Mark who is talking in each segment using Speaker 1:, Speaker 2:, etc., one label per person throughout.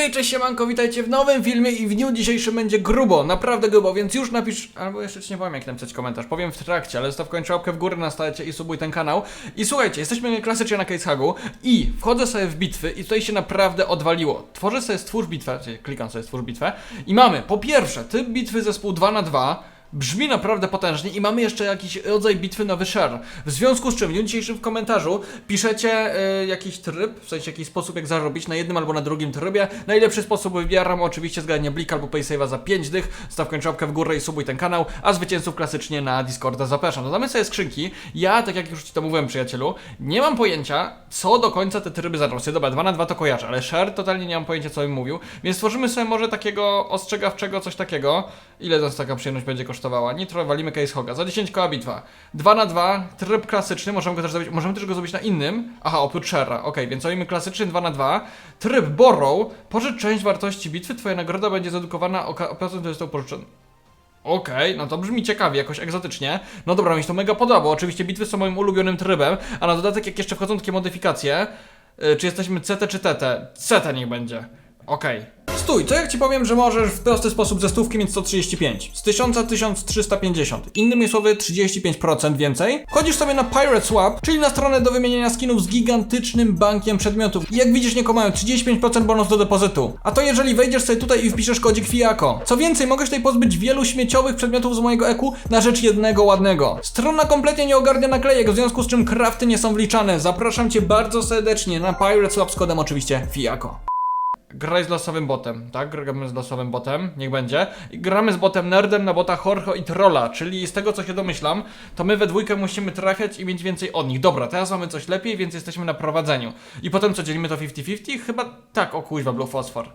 Speaker 1: Hej, cześć siemanko, witajcie w nowym filmie i w dniu dzisiejszym będzie grubo, naprawdę grubo, więc już napisz, albo jeszcze nie powiem jak napisać komentarz, powiem w trakcie, ale zostaw kończę łapkę w górę na stałecie i subuj ten kanał. I słuchajcie, jesteśmy klasycznie na Casehagu i wchodzę sobie w bitwy i tutaj się naprawdę odwaliło. Tworzę sobie stwórz bitwę, czyli klikam sobie stwórz bitwę i mamy po pierwsze typ bitwy zespół 2 na 2 Brzmi naprawdę potężnie i mamy jeszcze jakiś rodzaj bitwy nowy share. W związku z czym w dniu dzisiejszym w komentarzu piszecie y, jakiś tryb, w sensie jakiś sposób jak zarobić na jednym albo na drugim trybie. Najlepszy sposób wybieram oczywiście zgadnie Blik albo Paysave'a za 5 dych. Staw kończopkę w górę i subuj ten kanał, a zwycięzców klasycznie na Discorda zapraszam. Dodamy sobie skrzynki. Ja, tak jak już Ci to mówiłem przyjacielu, nie mam pojęcia co do końca te tryby zarobią. Dobra, 2 na 2 to kojarzę, ale share totalnie nie mam pojęcia co im mówił. Więc stworzymy sobie może takiego ostrzegawczego coś takiego. Ile nas taka przyjemność będzie kosztowała? Nitro, walimy case hoga. Za 10 koła bitwa. 2 na 2 tryb klasyczny, możemy go też zrobić, możemy też go zrobić na innym. Aha, oprócz share'a, ok, więc robimy klasyczny 2 na 2 Tryb borrow, pożycz część wartości bitwy, twoja nagroda będzie zredukowana o, procent, to jest to pożyczone. Okej, no to brzmi ciekawie, jakoś egzotycznie. No dobra, mi się to mega podoba. Oczywiście bitwy są moim ulubionym trybem, a na dodatek jak jeszcze wchodzą takie modyfikacje, yy, czy jesteśmy CT czy TT? CT niech będzie. Okej. Stój, to jak ci powiem, że możesz w prosty sposób ze stówki mieć 135, z 1000 1350, innymi słowy 35% więcej. Wchodzisz sobie na Pirate Swap, czyli na stronę do wymieniania skinów z gigantycznym bankiem przedmiotów. I jak widzisz, nie mają 35% bonus do depozytu. A to jeżeli wejdziesz sobie tutaj i wpiszesz kodzik FIAKO. Co więcej, mogę się tutaj pozbyć wielu śmieciowych przedmiotów z mojego eku na rzecz jednego ładnego. Strona kompletnie nie ogarnia naklejek, w związku z czym crafty nie są wliczane. Zapraszam cię bardzo serdecznie na Pirate Swap z kodem oczywiście FIAKO. Graj z losowym botem, tak? Gramy z losowym botem, niech będzie. I gramy z botem nerdem na bota Jorge i Trolla, czyli z tego co się domyślam, to my we dwójkę musimy trafiać i mieć więcej od nich. Dobra, teraz mamy coś lepiej, więc jesteśmy na prowadzeniu. I potem co, dzielimy to 50-50? Chyba tak, o kuźwa, Blue Fosfor.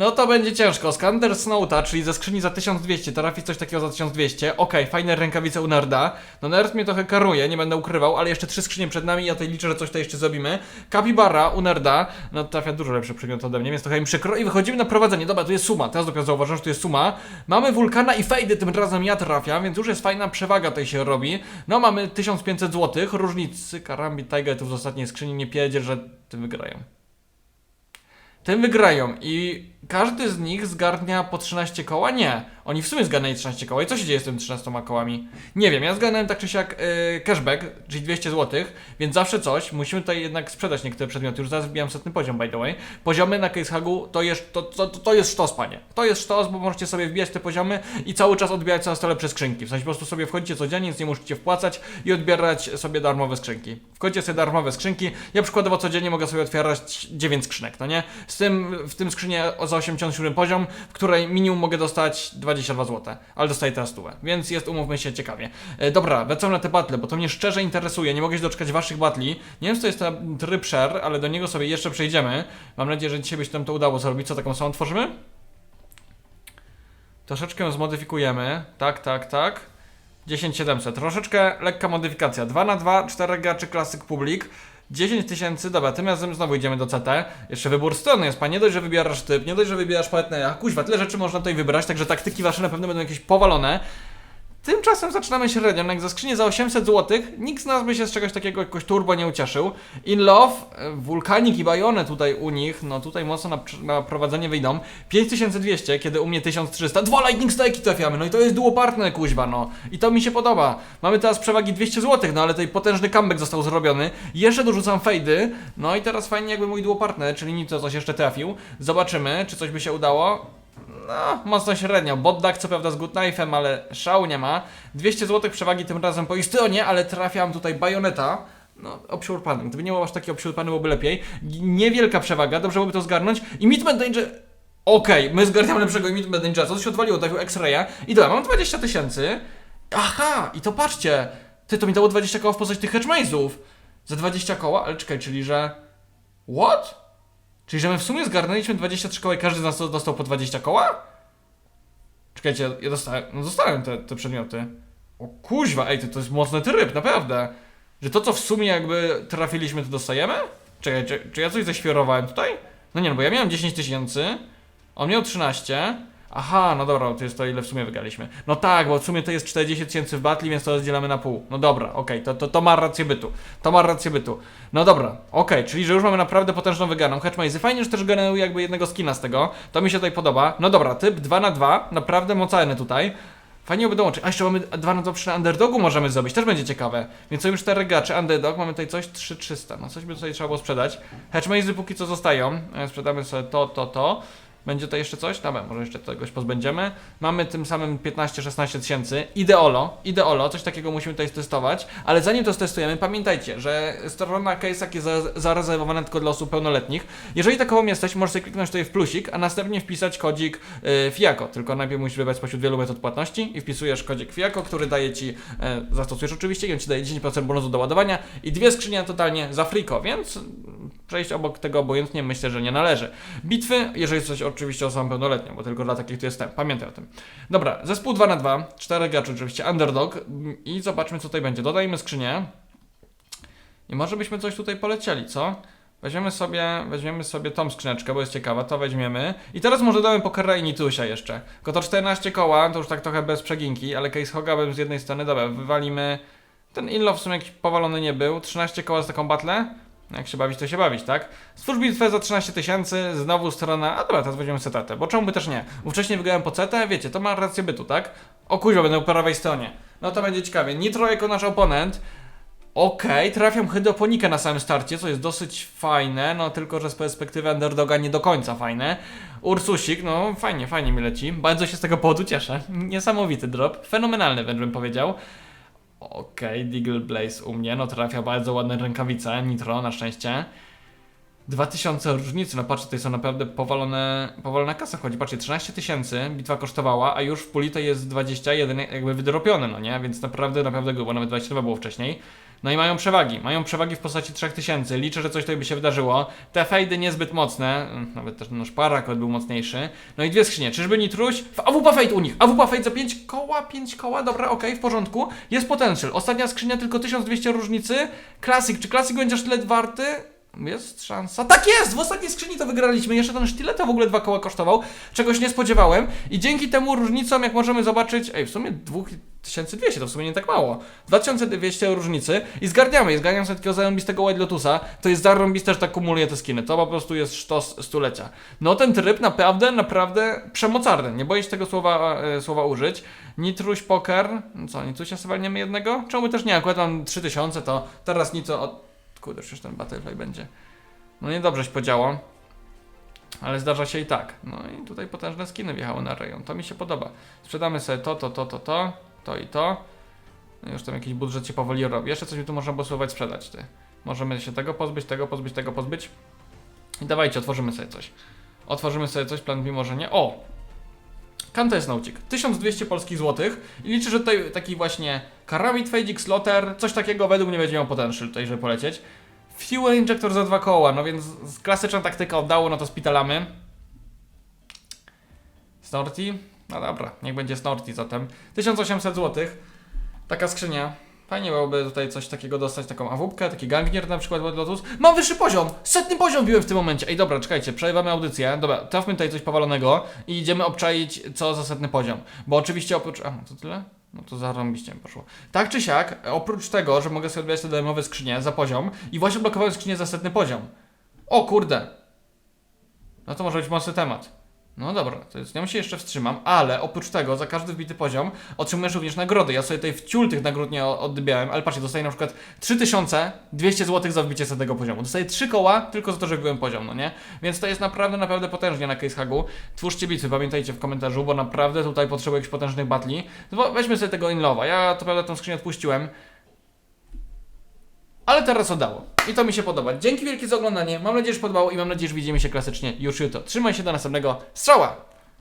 Speaker 1: No to będzie ciężko. Skander Snowta, czyli ze skrzyni za 1200, trafi coś takiego za 1200. Okej, fajne rękawice u Nerda. No Nerd mnie trochę karuje, nie będę ukrywał, ale jeszcze trzy skrzynie przed nami, ja tutaj liczę, że coś tutaj jeszcze zrobimy. Capybara u Nerda, no trafia dużo lepszy przedmiot ode mnie, więc trochę im przykro. I wychodzimy na prowadzenie. Dobra, tu jest suma, teraz dopiero zauważyłem, że tu jest suma. Mamy Wulkana i Fejdy, tym razem ja trafiam, więc już jest fajna przewaga tutaj się robi. No mamy 1500 zł, różnicy, karambit, Tiger w ostatniej skrzyni, nie pierdzie, że tym wygrają tym wygrają i każdy z nich zgarnia po 13 koła? Nie. Oni w sumie zgarnęli 13 koła. I co się dzieje z tymi 13 kołami? Nie wiem, ja zgarnąłem tak czy siak yy, cashback, czyli 200 zł, więc zawsze coś. Musimy tutaj jednak sprzedać niektóre przedmioty. Już zaraz wbijam setny poziom, by the way. Poziomy na CaseHagu to jest, to, to, to jest sztos, panie. To jest sztos, bo możecie sobie wbijać te poziomy i cały czas odbierać coraz to lepsze skrzynki. W sensie po prostu sobie wchodzicie codziennie, nic nie musicie wpłacać i odbierać sobie darmowe skrzynki. Wchodzicie sobie darmowe skrzynki. Ja przykładowo codziennie mogę sobie otwierać 9 skrzynek, no nie? Z tym, w tym skrzynie za 87 poziom, w której minimum mogę dostać 22 zł, ale dostaję teraz stówę, więc jest, umówmy się, ciekawie. E, dobra, wracam na te battle, bo to mnie szczerze interesuje, nie mogę się doczekać waszych batli. Nie wiem, co to jest ten tryb share, ale do niego sobie jeszcze przejdziemy. Mam nadzieję, że dzisiaj by się nam to udało zrobić. Co, taką samą tworzymy? Troszeczkę zmodyfikujemy. Tak, tak, tak. 10700. Troszeczkę lekka modyfikacja. 2 na 2 4 graczy klasyk publik. 10 tysięcy, dobra, tym razem znowu idziemy do CT. Jeszcze wybór strony jest, pan nie dość, że wybierasz typ, nie dość, że wybierasz partnera. Kuźwa, tyle rzeczy można tutaj wybrać, także taktyki wasze na pewno będą jakieś powalone. Tymczasem zaczynamy średnio, jak za skrzynię za 800 zł, nikt z nas by się z czegoś takiego jakoś turbo nie ucieszył. In Love, e, Wulkanik i Bajone tutaj u nich, no tutaj mocno na, na prowadzenie wyjdą. 5200, kiedy u mnie 1300, dwa Lightning Strike'i trafiamy, no i to jest duo partner kuźwa, no. I to mi się podoba. Mamy teraz przewagi 200 zł, no ale tutaj potężny comeback został zrobiony. Jeszcze dorzucam fejdy, no i teraz fajnie jakby mój duo partner, czyli Nito coś jeszcze trafił. Zobaczymy, czy coś by się udało. No, mocno średnio. Boddak co prawda z good knife'em, ale szału nie ma. 200 zł przewagi tym razem po ich stronie, ale trafiam tutaj bajoneta. No, obsiurpany. Gdyby nie był aż taki obsiurpany, byłoby lepiej. Niewielka przewaga, dobrze byłoby to zgarnąć. I Midman Danger... Okej, my zgarniamy lepszego Midman Dangera. Co to się odwaliło? Trafił X-Raya. I dobra, mam 20 tysięcy. Aha, i to patrzcie. Ty, to mi dało 20 koła w postaci tych Hedgemazów. Za 20 koła? Ale czekaj, czyli że... What? Czyli, że my w sumie zgarnęliśmy 23 koła i każdy z nas dostał po 20 koła? Czekajcie, ja dostałem, no dostałem te, te przedmioty. O kuźwa, ej, to, to jest mocny tryb, naprawdę. Że to, co w sumie jakby trafiliśmy, to dostajemy? Czekaj, czy, czy ja coś ześwierowałem tutaj? No nie, no bo ja miałem 10 tysięcy, on miał 13, Aha, no dobra, to jest to ile w sumie wygraliśmy. No tak, bo w sumie to jest 40 tysięcy w batli, więc to rozdzielamy na pół. No dobra, okej, to, to, to ma rację bytu. To ma rację bytu. No dobra, okej, czyli że już mamy naprawdę potężną wygraną. Hatchmaze, fajnie, że też generuje jakby jednego skina z tego. To mi się tutaj podoba. No dobra, typ 2 na 2 naprawdę mocny tutaj. Fajnie by dołączyć. A jeszcze mamy 2 na 2 przy underdogu możemy zrobić, też będzie ciekawe. Więc są już 4 gracze, underdog, mamy tutaj coś 3300. No coś by tutaj trzeba było sprzedać. Hatchmazy póki co zostają. E, Sprzedamy sobie to, to, to. Będzie to jeszcze coś? Dobra, może jeszcze czegoś pozbędziemy. Mamy tym samym 15-16 tysięcy. Ideolo, ideolo, coś takiego musimy tutaj testować. Ale zanim to stestujemy, pamiętajcie, że strona Case'ak jest za- zarezerwowana tylko dla osób pełnoletnich. Jeżeli takową jesteś, możesz sobie kliknąć tutaj w plusik, a następnie wpisać kodzik y, FIACO. Tylko najpierw musisz wybrać spośród wielu metod płatności i wpisujesz kodzik FIACO, który daje Ci, e, zastosujesz oczywiście i on Ci daje 10% bonusu do ładowania i dwie skrzynie totalnie za friko, więc przejść obok tego obojętnie myślę, że nie należy. Bitwy, jeżeli jesteś oczywiście osobą pełnoletnią, bo tylko dla takich tu jestem. Pamiętaj o tym. Dobra, zespół 2 na 2 cztery gracze oczywiście, underdog i zobaczmy co tutaj będzie. Dodajmy skrzynię i może byśmy coś tutaj polecieli, co? Weźmiemy sobie, weźmiemy sobie tą skrzyneczkę, bo jest ciekawa, to weźmiemy. I teraz może damy Pokera i Nitusia jeszcze. Tylko to 14 koła, to już tak trochę bez przeginki, ale Case Hoga bym z jednej strony, dobra, wywalimy... Ten Inlo w sumie jakiś powalony nie był. 13 koła z taką batlę. Jak się bawić, to się bawić, tak? Stwórz bitwę za 13 tysięcy, znowu strona. A dobra, teraz weźmiemy setatę, bo czemu by też nie? Bo wcześniej wygrałem po CT, wiecie, to ma rację bytu, tak? O kuźwa, będę po prawej stronie. No to będzie ciekawie. Nitro jako nasz oponent. Okej, trafiam hydroponikę na samym starcie, co jest dosyć fajne, no tylko, że z perspektywy underdoga nie do końca fajne. Ursusik, no fajnie, fajnie mi leci. Bardzo się z tego powodu cieszę. Niesamowity drop, fenomenalny wręcz bym powiedział. Okej, Deagle Blaze u mnie, no trafia bardzo ładne rękawice, Nitro na szczęście. 2000 różnicy, no patrzcie, tutaj są naprawdę powalone, powalona kasa chodzi, patrzcie, 13 tysięcy bitwa kosztowała, a już w puli to jest 21 jakby wydropione, no nie, więc naprawdę, naprawdę grubo, nawet 22 było wcześniej. No i mają przewagi, mają przewagi w postaci 3000, liczę, że coś tutaj by się wydarzyło. Te fejdy niezbyt mocne, mm, nawet też nasz parakod był mocniejszy. No i dwie skrzynie, czyżby Nitruś? W AWP Fade u nich, AWP Fade za 5 koła, 5 koła, dobra, okej, w porządku. Jest potential, ostatnia skrzynia tylko 1200 różnicy. Classic, czy Classic będzie aż tyle warty? Jest szansa. Tak jest! W ostatniej skrzyni to wygraliśmy. Jeszcze ten sztylet to w ogóle dwa koła kosztował. Czegoś nie spodziewałem. I dzięki temu różnicom, jak możemy zobaczyć, ej, w sumie 2200 to w sumie nie tak mało. 2200 różnicy i zgarniamy. I zgarniam sobie takiego zarąbistego White Lotusa. To jest zarąbiste, że tak kumuluje te skiny. To po prostu jest sztos stulecia. No ten tryb naprawdę, naprawdę przemocarny. Nie boję się tego słowa, e, słowa użyć. Nitruś Poker. Co, Nitrusia sobie jednego? Czemu też nie? Akurat mam 3000, to teraz Nitro... Od... Kurde, przecież ten Battlefly będzie. No niedobrze się podziało. Ale zdarza się i tak. No i tutaj potężne skiny wjechały na rejon. To mi się podoba. Sprzedamy sobie to, to, to, to, to, to i to. No już tam jakiś budżet się powoli robi. Jeszcze coś mi tu można spróbować sprzedać, ty. Możemy się tego pozbyć, tego pozbyć, tego pozbyć. I dawajcie, otworzymy sobie coś. Otworzymy sobie coś, plan B może nie. O! Kanta jest naucik. 1200 polskich złotych. I liczę, że tutaj taki właśnie Karamid, Fejdzik, Slotter, coś takiego według mnie będzie miał potential tutaj, żeby polecieć. Fuel Injector za dwa koła, no więc klasyczna taktyka oddało, no to spitalamy. Snorty? No dobra, niech będzie Snorty zatem. 1800 zł. Taka skrzynia. Fajnie byłoby tutaj coś takiego dostać, taką awupkę, taki gangnier na przykład White Lotus. Mam wyższy poziom! Setny poziom biłem w tym momencie. Ej, dobra, czekajcie, przerywamy audycję. Dobra, trafmy tutaj coś powalonego i idziemy obczaić co za setny poziom. Bo oczywiście oprócz... A, to tyle? No to zarąbiście mi poszło. Tak czy siak, oprócz tego, że mogę sobie odbierać te darmowe skrzynie za poziom i właśnie blokowałem skrzynię za setny poziom. O kurde! No to może być mocny temat. No dobra, to jest, ja się jeszcze wstrzymam, ale oprócz tego za każdy wbity poziom otrzymujesz również nagrody. Ja sobie tutaj w ciul tych nagród nie o- odbierałem, ale patrzcie, dostaję na przykład 3200 zł za wbicie setnego poziomu. Dostaję 3 koła tylko za to, że wbiłem poziom, no nie? Więc to jest naprawdę, naprawdę potężnie na CaseHagu. Twórzcie bitwy, pamiętajcie w komentarzu, bo naprawdę tutaj potrzebuję jakichś potężnych batli. Weźmy sobie tego Inlowa. Ja to prawda tą skrzynię odpuściłem. Ale teraz oddało. I to mi się podoba. Dzięki wielkie za oglądanie. Mam nadzieję, że podobało i mam nadzieję, że widzimy się klasycznie już jutro. Trzymaj się do następnego strzała!